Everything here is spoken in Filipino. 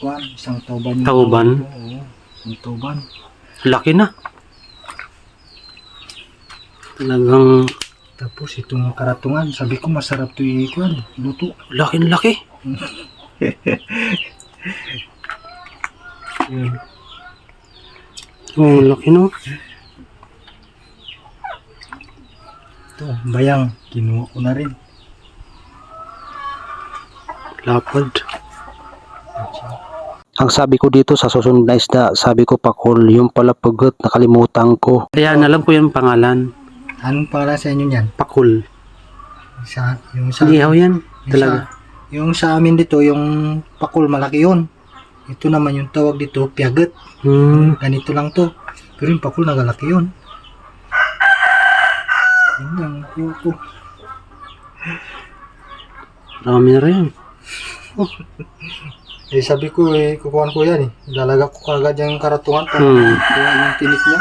kuan, isang tauban. yung Tauban? Oo, isang tauban. Laki na. Talagang Tapos itong karatungan, sabi ko masarap to i-kuan, luto. laki na laki. Yun. Oh, laki no. Ito, bayang, kinuha ko na rin. Lapad. Ang sabi ko dito sa susunod na isda, sabi ko pakol, yung pala pagot, nakalimutan ko. Ayan, alam ko yung pangalan. Anong pangalan sa inyo niyan? Pakol. Sa, yung sa, Ihaw yan. yung Talaga. Sa, yung sa amin dito, yung pakul malaki yun. Ito naman yung tawag dito, piaget. Hmm. Ganito lang to. Pero yung pakul nagalaki yun. Yun lang, nakuha ko. Marami na rin. Eh sabi ko eh, kukuhan ko yan eh. Lalaga ko kagad yung karatungan Hmm. kuha yung tinik niya.